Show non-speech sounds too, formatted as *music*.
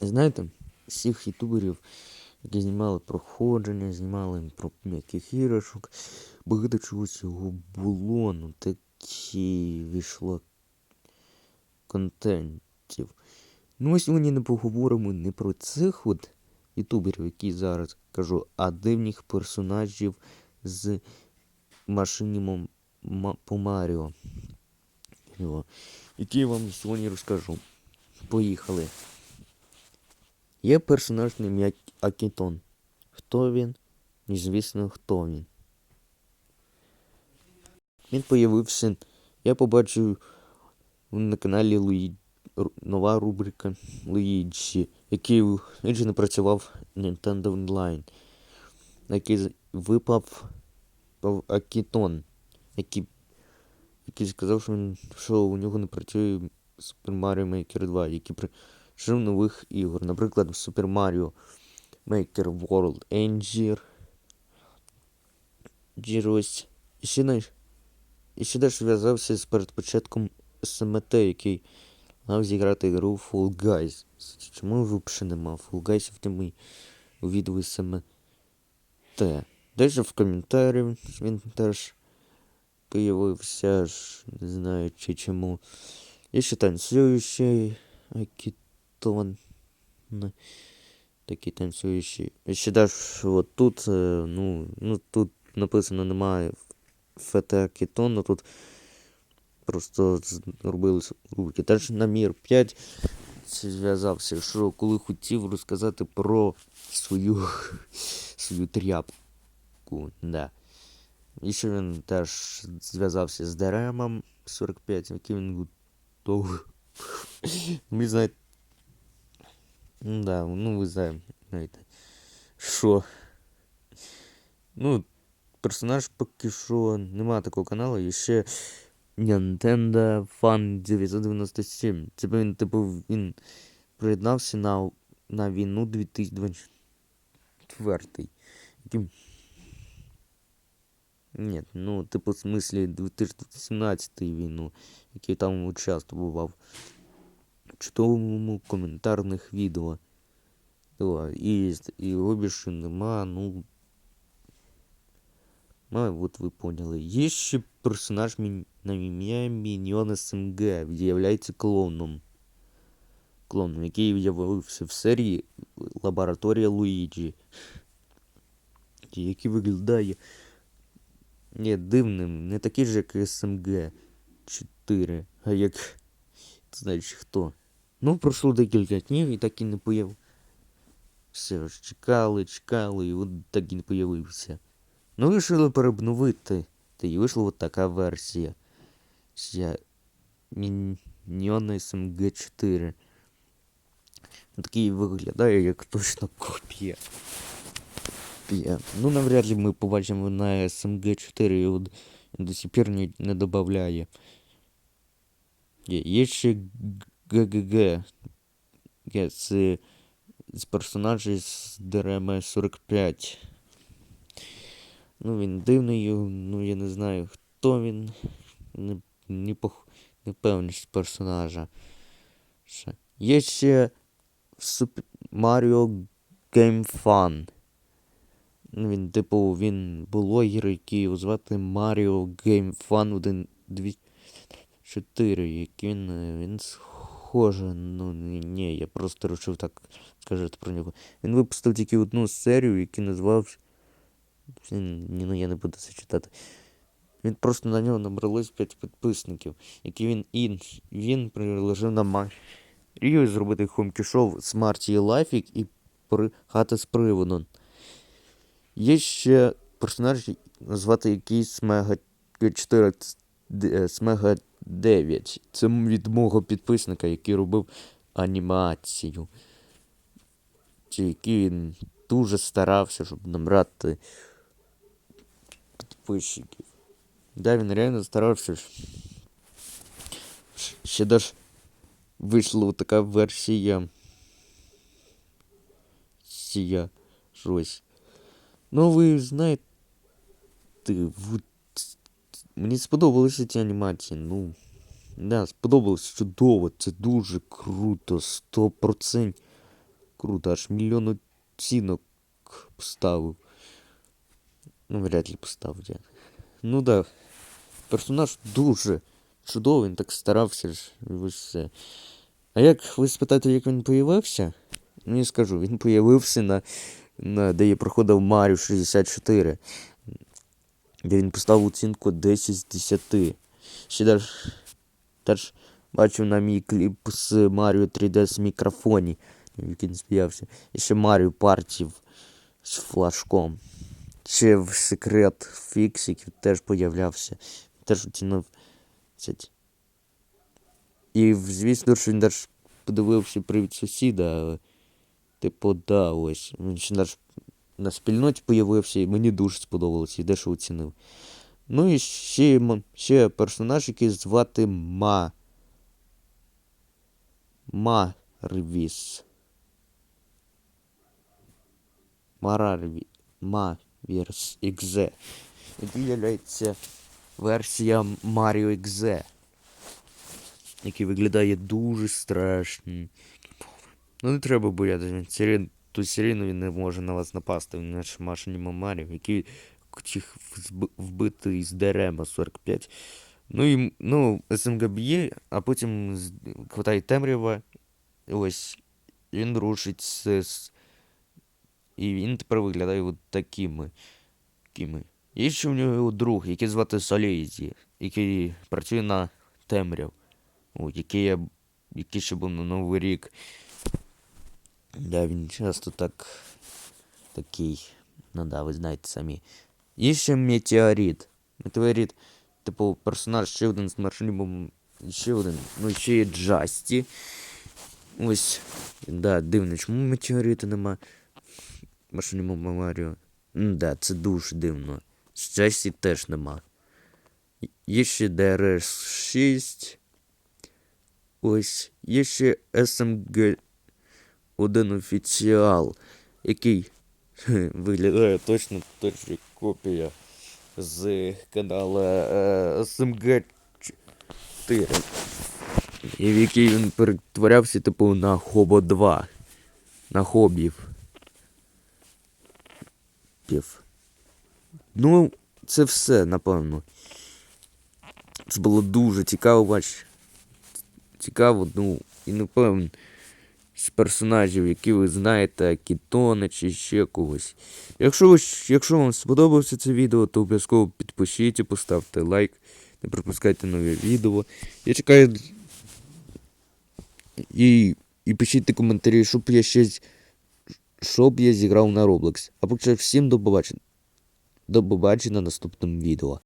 Знаєте, всіх ютуберів, які знімали проходження, знімали про м'яких іграшок, багато чого цього було, ну такі вийшло контентів. Ну, ми сьогодні не поговоримо не про цих от ютуберів, які зараз кажу, а дивних персонажів з машині Мом- Ма- по Маріо. Його, Які я вам сьогодні розкажу. Поїхали. Є персонаж на ім'я Акітон. Хто він? Незвісно, хто він. Він появився. Я побачив на каналі Луї... нова рубрика Луїджі, який не працював Nintendo Online, який випав пав Акітон, який, який сказав, що, він, що у нього не працює Super Mario Maker 2, який прийшов нових ігор. Наприклад, Super Mario Maker World Engine. Джірось. І ще не, і ще теж зв'язався з перед початком СМТ, який мав зіграти гру Fall Guys. Чому взагалі нема Fall Guys в темі у відео СМТ? Десь в коментарі він теж появився, ж, не знаю чи чому. Є ще танцюючий Акітон. Ну, Такий танцюючий. І ще теж от тут, е, ну, ну тут написано немає ФТ Акітон, но тут просто зробили рубрики. Теж на Мір 5 зв'язався, що коли хотів розказати про свою, *laughs* свою тряпку. Да. І ще він теж зв'язався з Деремом 45, який він готовий. Ви *laughs* знаєте. Ну да, ну ви знаєте. Що? Ну, персонаж поки що нема такого каналу, і ще Nintendo Fan 997. Типу він, типу, він приєднався на, на війну 2024. Яким... Ні, ну, типу, в смислі 2017 війну, який там участвував в чудовому коментарних відео. Да, і, і його більше нема, ну. Ну, от ви поняли. Є ще персонаж мі- на ім'я Міньйон СМГ, являється клоуном. Клоуном, який з'явився в серії Лабораторія Луїджі. Який виглядає ні, дивним, не такий же, як СМГ 4, а як. Ти знаєш хто. Ну, пройшло декілька днів і так і не появ. Все ж чекали, чекали, і от так і не появився. Ну, вирішили переобновити. Та й вийшла от така версія. Ця Міньйон СМГ 4. Ну, Такий виглядає, як точно копія. Копія. Ну, навряд ли ми побачимо на СМГ 4 і от до сих пір не, не додає. Є, є ще ГГГ. Це з персонажів з ДРМ 45. Ну, він дивний, ну я не знаю, хто він. Не, не, пох... не певність персонажа. Ще. Є ще Mario Game Fun. Ну, він, типу, він блогер, який його звати Mario Game Fun 1, 2, 4. Який він, е, він схоже, ну ні, я просто вирішив так сказати про нього. Він випустив тільки одну серію, яку назвав. Ні, ну я не буду це читати. Він просто на нього набралось 5 підписників, які він інш. Він приложив на Марію зробити хомкішов з Марті і при... хата з приводом. Є ще персонаж, назвати якийсь Смега 4 е, Смега 9. Це від мого підписника, який робив анімацію. Чи який він дуже старався, щоб набрати підписчиків. Да, він реально старався. Ще даже вийшла така версія. Сія щось. Ну, ви знаєте, вот, мені сподобалися ці анімації. Ну, да, сподобалось чудово, це дуже круто, 100%. круто, аж мільйон оцінок поставив. Ну, вряд ли поставив я. Ну да. Персонаж дуже чудовий, він так старався ж, все. А як ви спитаєте, як він появився? Ну, я скажу, він появився на, на де я проходив Маріо 64, де він поставив оцінку 10 з 10. Ще теж, теж бачив на мій кліп з Маріо 3D з мікрофоні, він сміявся. І ще Маріо партів з флажком. Ще в секрет фіксиків теж появлявся. Теж оцінив. 10. І звісно, що він теж подивився привід сусіда, але типу, да, ось. Він ще наш на спільноті появився, і мені дуже сподобалося, і дещо оцінив. Ну і ще, ще персонаж, який звати Ма. Марвіс. Марарві. Марвірс XZ. Який являється версія Mario XZ. Який виглядає дуже страшно. Ну не треба боятися. Сирен, ту сирену він не може на вас напасти, він наш машині який хотів зб- вбити з Дерема 45. Ну і ну, СМГ б'є, а потім хватає темрява. Ось він рушить з, І він тепер виглядає от такими. такими. Є ще в нього друг, який звати Солейзі, який працює на темряв. Який, я, який ще був на Новий рік. Да, він часто так. Такий. Ну да, ви знаєте самі. Є ще метеорит. Метеорит, типу, персонаж ще один з маршрутом. Ще один. Ну, ще є Джасті. Ось. Да, дивно, чому метеорита нема? Машині Маріо. Ну да, це дуже дивно. З Джасті теж нема. Є ще DRS6. Ось. Є ще SMG один офіціал, який *laughs* виглядає точно точно копія з каналу SMG 4. І в який він перетворявся, типу, на Хобо 2. На хобів. Пів. Ну, це все, напевно. Це було дуже цікаво, бач. Цікаво, ну, і напевно з персонажів, які ви знаєте, Кітона чи ще когось. Якщо, якщо вам сподобалося це відео, то обов'язково підпишіть, поставте лайк, не пропускайте нові відео. Я чекаю. І, і пишіть коментарі, щоб я ще щоб я зіграв на Roblox. А поки всім до побачення. До побачення на наступному відео.